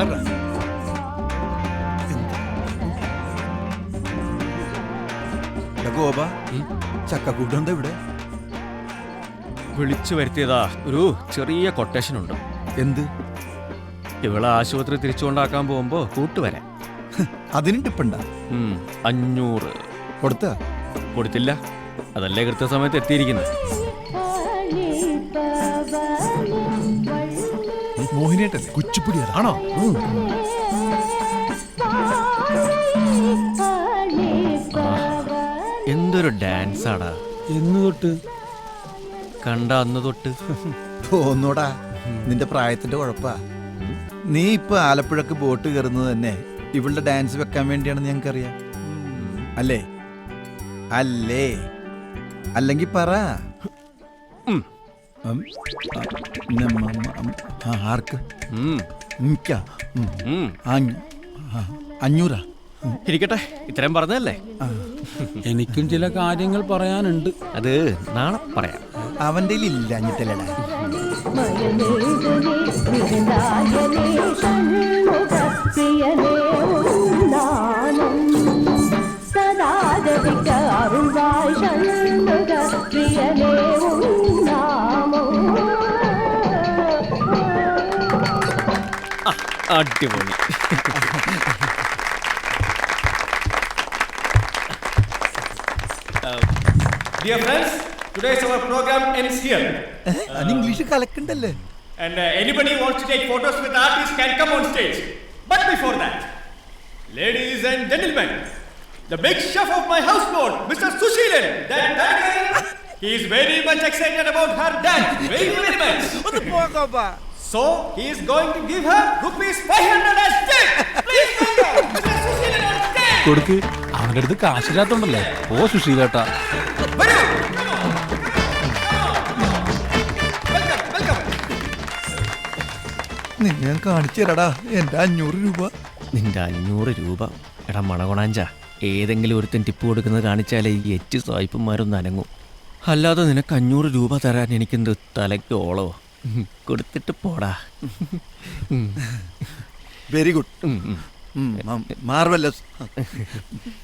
agarran. ഗോപ ഇവിടെ. വിളിച്ചു വരുത്തിയതാ ഒരു ചെറിയ കൊട്ടേഷൻ ഉണ്ട്. എന്ത്? ഇവളെ ആശുപത്രി തിരിച്ചുകൊണ്ടാക്കാൻ പോകുമ്പോ കൂട്ടുവരാൻ. അതിന് ടിപ്പുണ്ട? അഞ്ഞൂറ്. കൊടുത്ത? കൊടുത്തില്ല. അതല്ലേ കൃത്യസമയത്ത് എത്തിയിരിക്കുന്നത്. മോഹിനിയേട്ടല്ലേ കുച്ചിപ്പുടി ആണോ? എന്തൊരു ഡാൻസ് ആടാ എന്ന് തൊട്ട്. കണ്ട അന്ന് തൊട്ട്. തോന്നൂടാ നിന്റെ പ്രായത്തിന്റെ കുഴപ്പാ. നീ ഇപ്പൊ ആലപ്പുഴക്ക് ബോട്ട് കയറുന്നത് തന്നെ ഇവളുടെ ഡാൻസ് വെക്കാൻ വേണ്ടിയാണെന്ന് ഞങ്ങൾക്കറിയാം. അല്ലേ? അല്ലേ? അല്ലെങ്കിൽ പറ. ഇരിക്കട്ടെ ഇത്രയും പറഞ്ഞല്ലേ എനിക്കും ചില കാര്യങ്ങൾ പറയാനുണ്ട്. അത് നാളെ പറയാം. അവന്റെ ഇല്ല Yeah, yeah. പ്രിയനേ അടിപൊളി Dear friends, today's our program ends here. അത് ഇംഗ്ലീഷ് കലക്കണ്ടല്ലേ And uh, anybody wants to take photos with artists can come on stage. But before that, ladies and gentlemen, the big chef of my houseboat, Mr. Sushilan, that dragon, he is very much excited about her dance. Very, very much. So, he is going to give her rupees 500 as tip. Please welcome Mr. Sushilan on stage. കൊടുക്ക് അവന്റെ അടുത്ത് കാശില്ലാത്തോണ്ടല്ലേ ഓ സുശീലേട്ടാ വരൂ. Welcome, welcome. നിന്നെ ഞാൻ കാണിച്ചു തരാടാ എന്റെ അഞ്ഞൂറ് രൂപ നിന്റെ അഞ്ഞൂറ് രൂപ എടാ മണകൊണാഞ്ച ഏതെങ്കിലും ഒരുത്തൻ ടിപ്പ് കൊടുക്കുന്നത് കാണിച്ചാലേ ഈ എച്ച് സ്വായ്പന്മാരൊന്നും അനങ്ങും അല്ലാതെ നിനക്ക് അഞ്ഞൂറ് രൂപ തരാൻ എനിക്കെന്ത് തലയ്ക്ക് ഓളോ ഉം, കൊടുത്തിട്ട് പോടാ. Very good. Marvellous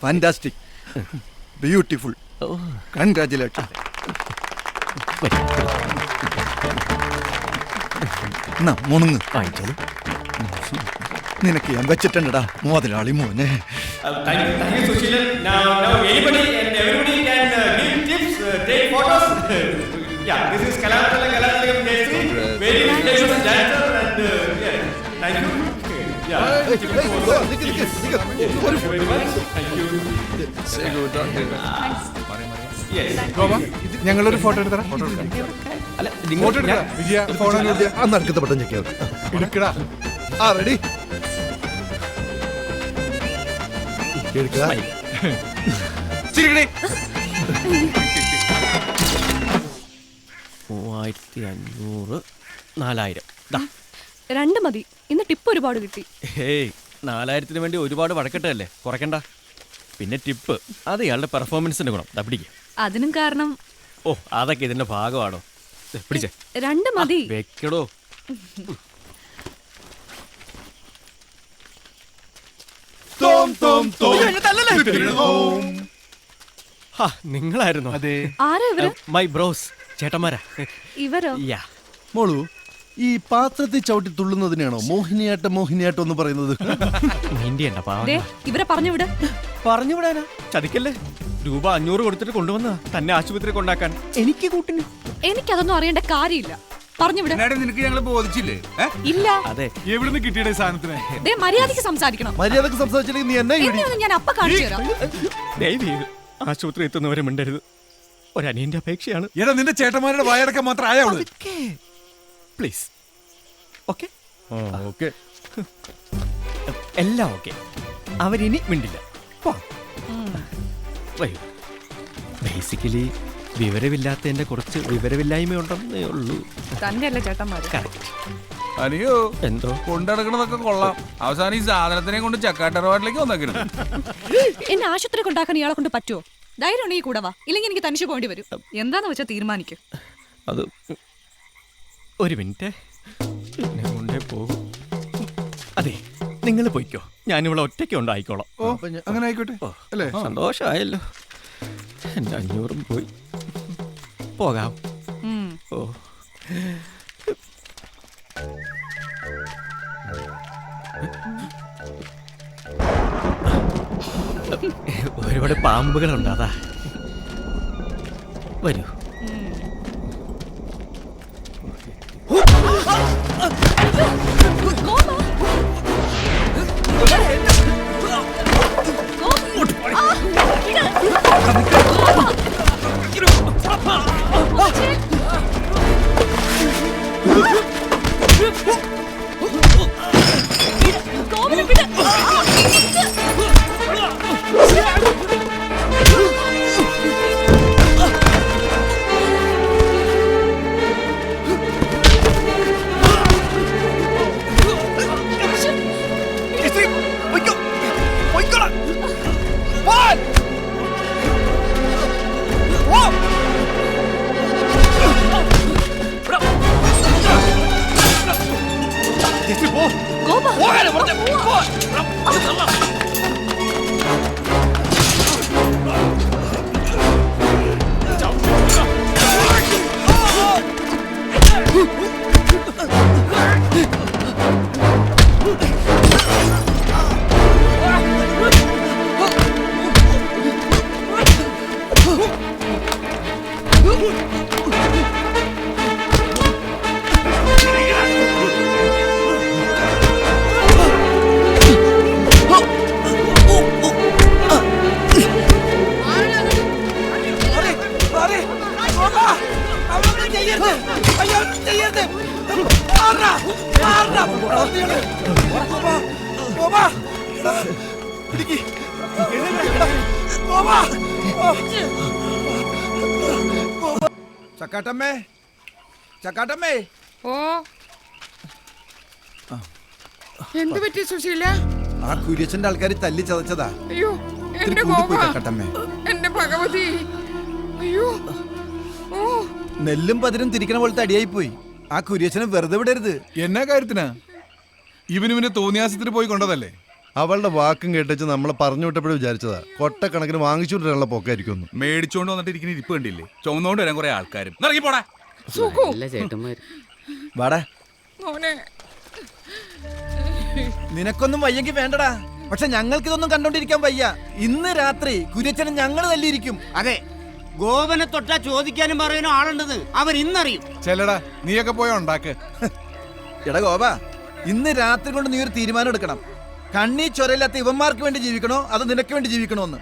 fantastic beautiful congratulation മുണുങ്ങ്. വാങ്ങിച്ചോളൂ. നിനക്ക് ഞാൻ വെച്ചിട്ടുണ്ടടാ മോതിരാളി മോനെ. Yeah, this is you, Sushilan. ഞങ്ങളൊരു ഫോട്ടോ എടുത്തരാം അല്ല ഫോട്ടോ എടുക്കാം. വിജയ ഫോൺ അന്ന് അടുക്കത്തെ പട്ടം ചെക്കിയാ എടുക്കടാ. ആ റെഡി എടുക്കുക മൂവായിരത്തി അഞ്ഞൂറ് നാലായിരം. രണ്ട് മതി. ഇന്ന് ടിപ്പ് ഒരുപാട് കിട്ടി. ഏയ് നാലായിരത്തിന് വേണ്ടി ഒരുപാട് വഴക്കട്ടല്ലേ കുറയ്ക്കണ്ട. പിന്നെ ടിപ്പ് അത് ഇയാളുടെ പെർഫോമൻസിന്റെ ഗുണം. ദാ പിടിക്ക്. അതിനും കാരണം? ഓ അതൊക്കെ ഇതിന്റെ ഭാഗമാണോ? പിടിച്ചേ. രണ്ട് മതി. വെക്കടോ. ഹാ നിങ്ങളായിരുന്നു? അതെ. ആരാ ഇവർ? മൈ ബ്രോസ് ചേട്ടന്മാരാ. ഇവരോ? യാ. മോളു ഈ പാത്രത്തിൽ ചവിട്ടി തുള്ളുന്നതിനാണോ? മോഹിനിയാട്ടം മോഹിനിയാട്ടം എന്ന് പറയുന്നത്. ദേ ഇവരെ പറഞ്ഞു വിട്. പറഞ്ഞു വിടാനാ ചതിക്കല്ലേ? രൂപ അഞ്ഞൂറ് കൊടുത്തിട്ട് കൊണ്ടുവന്ന തന്നെ ആശുപത്രി കൊണ്ടാക്കാൻ. എനിക്ക് കൂട്ടിന്. എനിക്കതൊന്നും അറിയേണ്ട കാര്യമില്ല. പറഞ്ഞു വിട്. നിനക്ക് ഞങ്ങൾ ബോധിച്ചില്ലേ? ഏ? ഇല്ല. അതെ. എവിടുന്ന് കിട്ടിയുടെ സാധനത്തിന്? ദേ മര്യാദയ്ക്ക് സംസാരിക്കണം. മര്യാദയ്ക്ക് സംസാരിച്ചില്ലെങ്കിൽ നീ എന്നെ ഞാൻ അപ്പ കാണിച്ചു തരാം. ആശുപത്രി എത്തുന്നവരെ മിണ്ടരുത്. ഒരനിയന്റെ അപേക്ഷയാണ്. എടാ നിന്റെ ചേട്ടന്മാരുടെ വായടക്കം മാത്രം ആയവൾ പ്ലീസ്. ഓക്കെ? ഓക്കെ. എല്ലാം ഓക്കെ. അവരിനി മിണ്ടില്ല. ബേസിക്കലി വിവരമില്ലാത്തതിന്റെ കുറച്ച് വിവരമില്ലായ്മ വിവരമില്ലായ്മയുണ്ടെന്നേ ഉള്ളൂ. തന്നെയല്ല ചേട്ടന്മാര്? അനിയോ എന്തോ? കൊണ്ടടക്കണതൊക്കെ കൊള്ളാം. അവസാനം ഈ സാധനത്തിനെ കൊണ്ട് ചക്കാട്ടറവാട്ടിലേക്ക് വന്നേക്കരുത്. എന്നെ ആശുപത്രി കൊണ്ടാക്കാൻ ഇയാളെ കൊണ്ട് പറ്റുമോ ധൈര്യം ഉണ്ടെങ്കിൽ കൂടെ വാ ഇല്ലെങ്കിൽ എനിക്ക് തനിച്ച് പോകേണ്ടി വരും. എന്താന്ന് വെച്ചാൽ തീരുമാനിക്കും. അത് ഒരു മിനിറ്റ്. എന്നെ കൊണ്ടേ പോകും അതെ നിങ്ങൾ പോയിക്കോ. ഞാനിവിടെ ഒറ്റയ്ക്ക് ഉണ്ടായിക്കോളാം. ഓ അങ്ങനെ ആയിക്കോട്ടെ. ഓ, അല്ലേ? സന്തോഷമായല്ലോ. എന്റെ അഞ്ഞൂറും പോയി. പോകാം. ഉം. ഓ. ഒരുപാട് പാമ്പുകളുണ്ട് അതാ. വരൂ. Come on! ചക്കാട്ടമ്മേ. ചക്കാട്ടമ്മേ. ഓ. എന്ത് പറ്റി സുശീല? ആ കുര്യച്ചന്റെ ആൾക്കാർ തല്ലി ചതച്ചതാ. അയ്യോ എന്റെ ചക്കാട്ടമ്മേ. എന്റെ ഭഗവതി. അയ്യോ. ഓ. നെല്ലും പതിരും തിരിക്കണ പോലത്തെ അടിയായി പോയി ആ കുര്യച്ചനെ വെറുതെ വിടരുത്. എന്നാ കാര്യത്തിനാ? ഇവനിവന് തോന്നിയാസത്തിന് പോയി കൊണ്ടതല്ലേ? അവളുടെ വാക്കും കേട്ടിച്ച് നമ്മൾ പറഞ്ഞു വിട്ടപ്പോഴും വിചാരിച്ചതാ. കൊട്ടക്കണക്കിന് വാങ്ങിച്ചുകൊണ്ടിരാനുള്ള പൊക്കായിരിക്കും മേടിച്ചോണ്ട് വന്നിട്ട് ഇരിക്കുന്ന ഇരിപ്പ് കണ്ടില്ലേ? ചുമന്നോണ്ട് വരാൻ കുറെ ആൾക്കാരും. ഇറങ്ങി പോടാ. വാടാ. മോനെ. നിനക്കൊന്നും വയ്യെങ്കിൽ വേണ്ടടാ. പക്ഷെ ഞങ്ങൾക്ക് ഇതൊന്നും കണ്ടോണ്ടിരിക്കാൻ വയ്യ. ഇന്ന് രാത്രി കുര്യച്ചനെ ഞങ്ങൾ തല്ലിയിരിക്കും. അതെ. ഗോപനെ തൊട്ടാ ചോദിക്കാനും പറയാനും ആളുണ്ടെന്ന് അവർ ഇന്നറിയും. ചെല്ലടാ നീയൊക്കെ പോയ ഉണ്ടാക്ക്. എടാ ഗോപ. ഇന്ന് രാത്രി കൊണ്ട് നീ ഒരു തീരുമാനം എടുക്കണം. കണ്ണീ ചൊരയില്ലാത്ത ഇവന്മാർക്ക് വേണ്ടി ജീവിക്കണോ? അത് നിനക്ക് വേണ്ടി ജീവിക്കണോ എന്ന്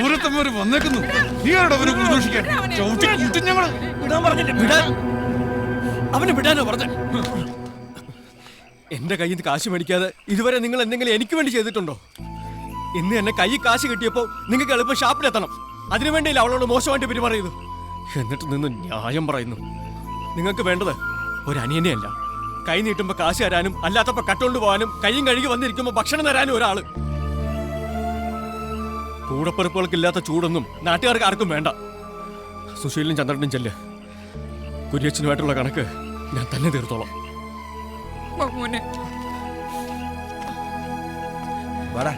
ദൂരത്തമ്മര് വന്നേക്കുന്നു. നീ ആരോടാ അവരെ പ്രതീക്ഷിക്കാൻ ചവിട്ടി കൂട്ടും ഞങ്ങൾ. വിടാൻ പറഞ്ഞിട്ട് വിടാൻ. അവനെ വിടാനോ പറഞ്ഞ എന്റെ കയ്യിൽ നിന്ന് കാശ് മേടിക്കാതെ ഇതുവരെ നിങ്ങൾ എന്തെങ്കിലും എനിക്ക് വേണ്ടി ചെയ്തിട്ടുണ്ടോ? ഇന്ന് എന്നെ കൈ കാശ് കിട്ടിയപ്പോൾ നിങ്ങൾക്ക് എളുപ്പം ഷാപ്പിലെത്തണം. അതിനുവേണ്ടിയില്ല അവളോട് മോശമായിട്ട് പെരുമാറിയത്? എന്നിട്ട് നിന്ന് ന്യായം പറയുന്നു. നിങ്ങൾക്ക് വേണ്ടത് ഒരനിയനെയല്ല കൈ നീട്ടുമ്പോ കാശ് തരാനും അല്ലാത്തപ്പോ കട്ടുകൊണ്ട് പോകാനും കൈയും കഴുകി വന്നിരിക്കുമ്പോ ഭക്ഷണം തരാനും ഒരാൾ. കൂടപ്പിറപ്പുകൾക്കില്ലാത്ത ചൂടൊന്നും നാട്ടുകാർക്ക് ആർക്കും വേണ്ട. സുശീലും ചന്ദ്രനും ചെല്ല്. കുര്യച്ചനുമായിട്ടുള്ള കണക്ക് ഞാൻ തന്നെ തീർത്തോളാം. മോനെ വാടാ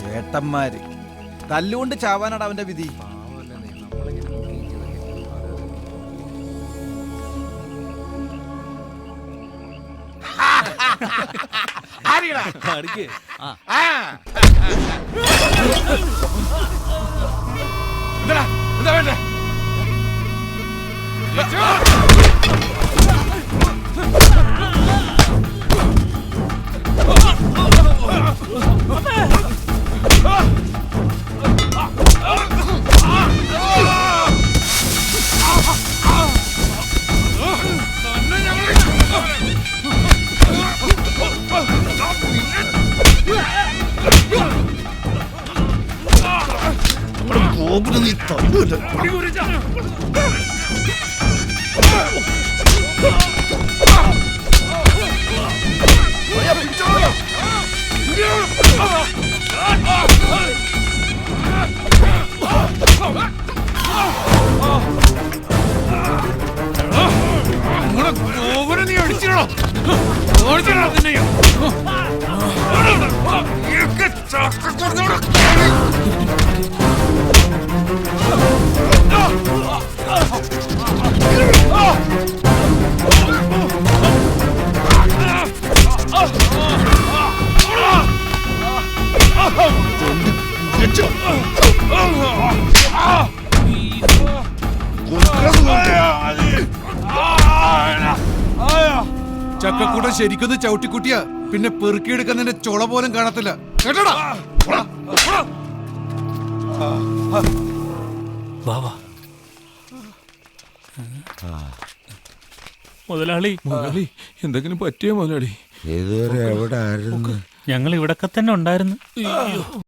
ചേട്ടന്മാര്. തല്ലുകൊണ്ട് ചാവാനാണ് അവന്റെ വിധി. എന്താ ഓവറ് നീ അടിച്ചിടോ ഓടിച്ചിടോ നിന്നെ ചക്ക ചക്കക്കൂട്ടം ശരിക്കൊന്ന് ചവിട്ടിക്കുട്ടിയ പിന്നെ പെറുക്കിയെടുക്കാൻ നിന്റെ ചുള പോലും കാണത്തില്ല. കേട്ടോടാ? മുതലാളി. മുതലാളി എന്തെങ്കിലും പറ്റിയോ മുതലാളി? ഇതുവരെ എവിടെ ആയിരുന്നു ഞങ്ങൾ ഇവിടൊക്കെ തന്നെ ഉണ്ടായിരുന്നു.